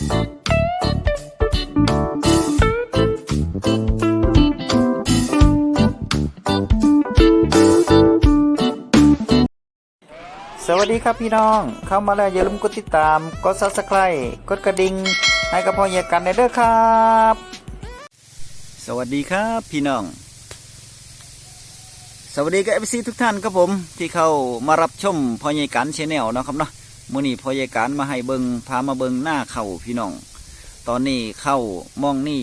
สวัสดีครับพี่น้อง เข้ามาแล้วอย่าลืมกดติดตาม กด subscribe กดกระดิ่งให้กับพ่อเยกันได้เด้อครับ สวัสดีครับพี่น้อง สวัสดีกับเอฟซีทุกท่านครับผมที่เข้ามารับชมพ่อเยกันชแนลนะครับเนาะ มื้อนี้พ่อเยกันมาให้เบิงพามาเบิงหน้าเข่าพี่น้อง ตอนนี้เข้ามองนี่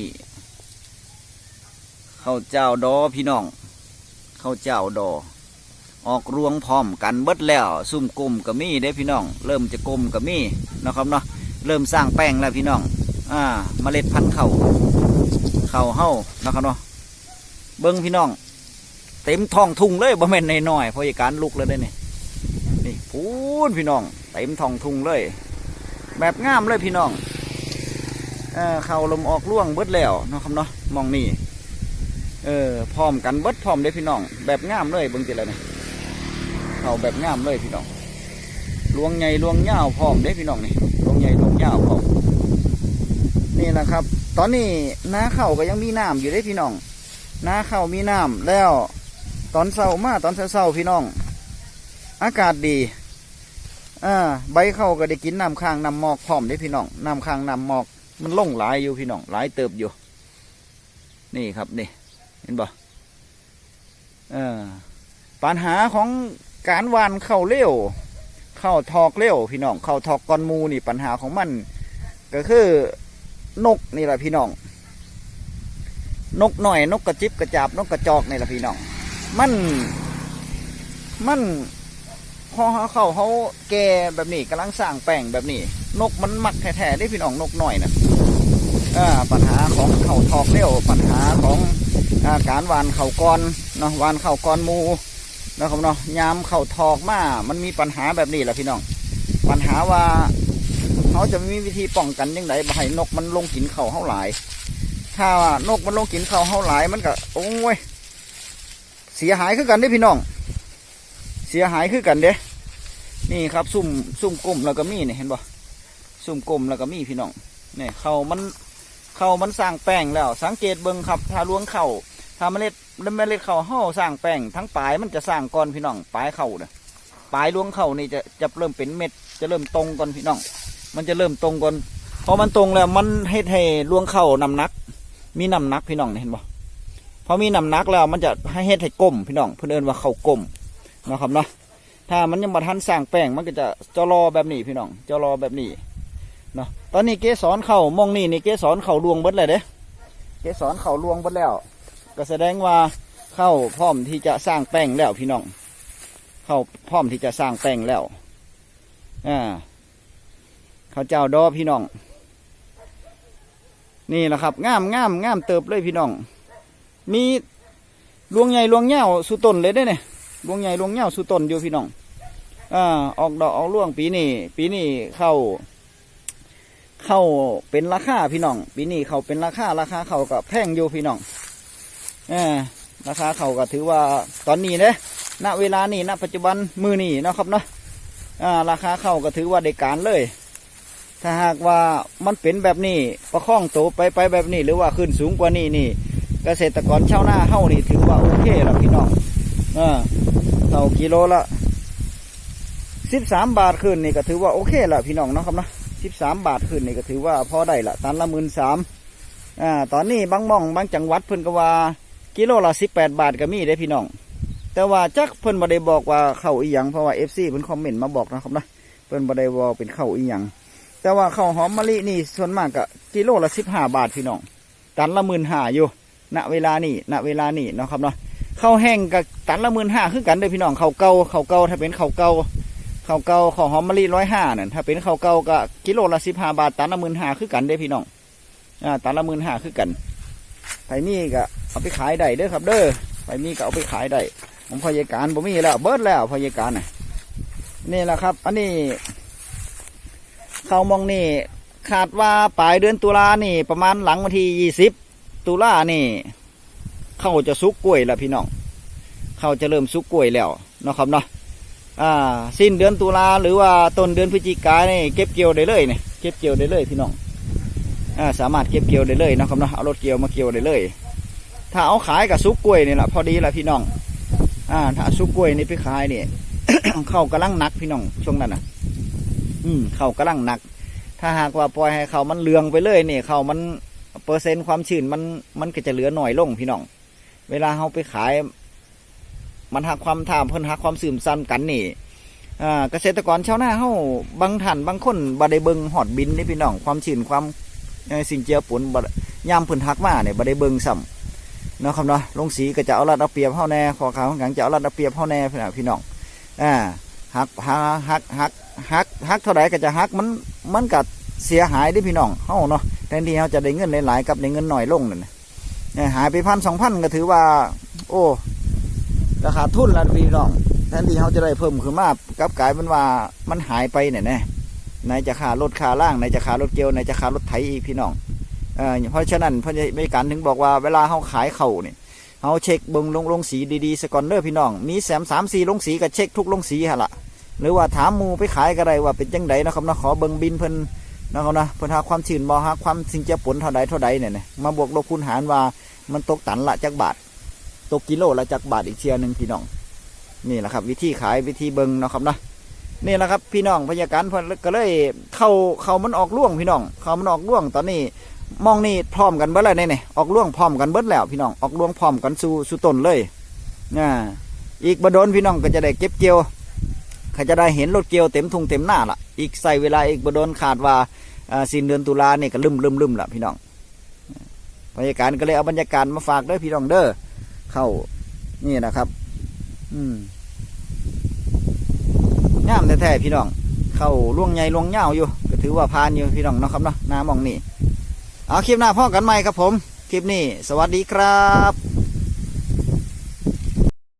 เข้าเจ้าดอพี่น้อง เข้าเจ้าดอ ออกรวงพร้อมกันเบิดแล้ว ซุ่มกลมกับมี่ได้พี่น้อง เริ่มจะกลมกับมี่นะครับเนาะเริ่มสร้างแป้งแล้วพี่น้อง อ่าเมล็ดพันธุ์เข่าเข่าเฮ้านะครับเนาะเบิ้งพี่น้อง เต็มท้องทุ่งเลยบ่แม่นในน้อยๆพราการลุกเลยได้เนี่นี่ พูนพี่น้องเต็มทองทุงเลย แบบงามเลยพี่น้องเออเข่าลมออกร่วงเบิดแล้วนะครับเนาะมองนี่เออพร้อมกันเบิดพร้อมได้พี่น้อง แบบงามเลยเบิ้งจิเลยนี่เข่าแบบงามเลยพี่น้องลวงใหญ่ลวงยาวพร้อมเด้พี่น้องนี่ลวงใหญ่ลวงยาวพร้อมนี่นะครับ ตอนนี้นาเข่าก็ยังมีน้ำอยู่เด้พี่น้องนาเข่ามีน้ำแล้ว ตอนเช้ามาตอนเช้าพี่น้อง อากาศดีอ่าใบเข้าก็ได้กินน้ำค้างน้ำหมอกพร้อมเด้พี่น้องน้ำค้างน้ำหมอก มันล่งหลายอยู่พี่น้องหลายเติบอยู่ นี่ครับนี่ เห็นบ่เออปัญหาของการวานเข้าเร็วเข้าทอกเร็วพี่น้องเข้าทอกก้อนมูนี่ปัญหาของมัน ก็คือนกนี่แหละพี่น้อง นกหน่อยนกกระจิบกระจับนกกระจอกนี่แหละพี่น้อง มันมัน พอเขาเขาเขาแก่แบบนี้กำลังสร้างแป้งแบบนี้ นกมันมักแท้ๆได้พี่น้องนกหน่อยนะปัญหาของเข่าทอกเร็วปัญหาของอาการหวานเข่าก้อนเนาะหวานเข่าก้อนมูนะครับเนาะยามเข่าทอกมา มันมีปัญหาแบบนี้แหละพี่น้อง ปัญหาว่าเขาจะมีวิธีป้องกันยังไงบ่ให้นกมันลงกินเข่าเฮาหลาย ถ้านกมันลงกินเข่าเฮาหลายมันก็โอ้ยเสียหายคือกันเด้พี่น้อง เสียหายคือกันเด้ นี่ครับซุ่มซุ่มกลมแล้วก็มีนี่เห็นบ่ซุ่มกลมแล้วก็มีพี่น้องเนี่ยเข่ามันเข่ามันสร้างแป้งแล้ว สังเกตเบิ่งครับถ้าล้วงเข่าถ้าเมล็ดเมล็ดเข้าห่อสร้างแป้งทั้งปลายมันจะสร้างก้อนพี่น้องปลายเข่าเนี่ยปลายลวงเข่านี่จะจะเริ่มเป็นเม็ด จะเริ่มตรงก่อนพี่น้อง มันจะเริ่มตรงก่อนพอมันตรงแล้วมันเฮ็ดให้ลวงเข่านำหนัก มีนำหนักพี่น้องเห็นบ่พอมีนำหนักแล้วมันจะให้เฮ็ดให้กลมพี่น้องเพื่อนเอินว่าเข่ากลมนะครับเนาะ ถ้ามันยังมาทันสร้างแป้งมันก็จะจะรอแบบนี้พี่น้องจะรอแบบนี้เนาะตอนนี้เกสรเข่ามองนี่นี่เกสรเข่าลวงเบิดเลยเด้เกสรเข่าลวงเบิดแล้ว ก็แสดงว่าเข้าพร้อมที่จะสร้างแป้งแล้วพี่น้อง เข้าพร้อมที่จะสร้างแป้งแล้วอ่าข้าวเจ้าดอพี่น้อง นี่แหละครับงามงามงามเติบเลยพี่น้อง มีลวงใหญ่ลวงเง่าสุต้นเลยได้เนี่ย ลวงใหญ่ลวงเง่าสุต้นอยู่พี่น้องอ่าออกดอกออกร่วงปีนี้ปีนี้เข้า เข้าเป็นราคาพี่น้อง ปีนี้เขาเป็นราคาราคาเขากับแพงอยู่พี่น้องเออราคาเขาก็ถือว่าตอนนี้เนะณเวลานี้ณปัจจุบันมือนี้นะครับเนาะอ่าราคาเขาก็ถือว่าได้การเลย ถ้าหากว่ามันเป็นแบบนี้ประคองโตไปไปแบบนี้ หรือว่าขึ้นสูงกว่านี้นี่ เกษตรกรชาวนาเฮานี่ถือว่าโอเคแล้วพี่น้อง ออเท่ากิโลละสิบสามบาทขึ้นนี่ก็ถือว่าโอเคล้วพี่น้องเนาะครับเนาะสิบสามบาทขึ้นนี่ก็ถือว่าพอได้ละตันละหมื่นสามอ่าตอนนี้บางม่องบางจังหวัดเพิ่นก็ว่า กิโลละสิบแปดบาทก็มีได้พี่น้อง แต่ว่าจักเพิ่นบ่ได้บอกว่าเข้าอีหยังเพราะว่าเอฟซีเพิ่นคอมเมนต์มาบอกนะครับนะเพิ่นบ่ได้บอกเป็นเข้าอีหยังแต่ว่าข้าวหอมมะลินี่ส่วนมากก็กิโลละสิบห้าบาทพี่น้องตันละหมื่นห้าอยู่ณเวลานี่ณเวลานี่เนาะครับเนาะ ข้าวแห้งกับตันละหมื่นห้าคือกันเด้อพี่น้องข้าวเก่าข้าวเก่าถ้าเป็นข้าวเก่าข้าวเก่าข้าวหอมมะลิร้อยห้านั่นถ้าเป็นข้าวเก่าก็กิโลละสิบห้าบาทตันละหมื่นห้าคือกันเด้อพี่น้องอ่าตันละหมื่นห้าคือกันไปมีก็เอาไปขายได้เด้อครับ เด้อไปมีก็เอาไปขายได้ผมพอยการผมมีแล้วเบิดแล้วพอยการน่ะนี่แหละครับ อันนี้เขามองนี่ขาดว่าปลายเดือนตุลานี่ ประมาณหลังวันที่ยี่สิบตุลานี่ เขาจะซุกกล้วยแล้วพี่น้องเขาจะเริ่มซุกกล้วยแล้วเนาะครับเนาะอ่าสิ้นเดือนตุลาหรือว่าต้นเดือนพฤศจิกายนนี่เก็บเกี่ยวได้เลยเนี่ยเก็บเกี่ยวได้เลยพี่น้องอ่าสามารถเก็บเกี่ยวได้เลยนะครับเนาะเอารถเกี่ยวมาเกี่ยวได้เลย ถ้าเอาขายกับซุกกล้วยนี่แหละพอดีละพี่น้องอ่าถ้าซุกกล้วยนี่ไปขายเนี่ยเข้ากำลังหนักพี่น้องช่วงนั้นน่ะ อืมเข้ากำลังหนัก ถ้าหากว่าปล่อยให้เขามันเลืองไปเลยเนี่ยเขามันเปอร์เซ็นต์ความชื้นมันมันก็จะเหลือหน่อยลงพี่น้อง เวลาเขาไปขาย มันหักความท่ามเพิ่นหักความสื่มซันกันนี่อ่าเกษตรกรชาวนาเฮาบางท่านบางคนบ่ได้เบิ่งหอดบินนี่พี่น้องความชื้นความสิ่งเจือปนบ่ยามเพิ่นหักมาเนี่ยบ่ได้เบิ่งซ้ำเนาะครับเนาะลงสีก็จะเอารัดเอาเปรียบเฮาแน่ขอขาวของกังจะเอารัดเอาเปรียบเฮาแน่พี่น้องพี่น้องอ่าหักหักหักหักหักหักเท่าไหร่ก็จะหักมันมันก็เสียหายเด้พี่น้องเฮาเนาะแทนที่เฮาจะได้เงินหลายๆกับได้เงินหน้อยลงนั่นนะ เออหายไปพันสองพันก็ถือว่า โอ้ราคาทุนละพี่น้องแทนที่เฮาจะได้เพิ่มขึ้นมากับกลายเป็นว่ามันหายไปเนี่ยแน่ไหนจะค่ารถคาล่างไหนจะค่ารถเกียวไหนจะค่ารถไถอีกพี่น้องเออเพราะฉะนั้นเพราะไม่การถึงบอกว่าเวลาเฮาขายเข่าเนี่ยเฮาเช็คเบิงลงลงสีดีๆสกอนเดอร์พี่น้อง มีแสมสามสี่ลงสีก็เช็คทุกลงสีฮะล่ะหรือว่าถามมูไปขายก็ได้ว่าเป็นจังไดนะครับนะขอเบิงบินเพิ่น นะครับนะเพิ่นหาความชื้นบ่หาความสิ่งเจือปนเท่าใดเท่าใดเนี่ยนะมาบวกลบคูณหารว่ามันตกตันละจักบาท ตกกิโลละจักบาทอีกเชียหนึ่งพี่น้อง นี่แหละครับ วิธีขายวิธีเบิงนะครับนะนี่แหละครับพี่น้องพยาการเพิ่นก็เลยเข้าเข้ามันออกล่วงพี่น้อง เข้ามันออกล่วงตอนนี้มองนี่พร้อมกันเบิดแล้วเนี่ยออกล่วงพร้อมกันเบิดแล้วพี่น้องออกล่วงพร้อมกันสู่สู่ต้นเลยอ่อีกบดนพี่น้องก็จะได้เก็บเกี่ยว เขาจะได้เห็นรถเกียวเต็มทุงเต็มหน้าละอีกใส่เวลาอีกบดนขาดว่าสิ้นเดือนตุลาเนี่ยก็ลืมลืมลืมละพี่น้องบรรยากาศก็เลยเอาบรรยากาศมาฝากเด้อพี่น้องเด้อเข้านี่นะครับ อืมงามแท้ๆพี่น้อง เข้าล่วงใหญ่ล่วงเงาอยู่ ก็ถือว่าพานอยู่พี่น้องนะครับเนาะน้ามองนี่เอาคลิปหน้าพ่อกันใหม่ครับผม คลิปนี้ สวัสดีครับ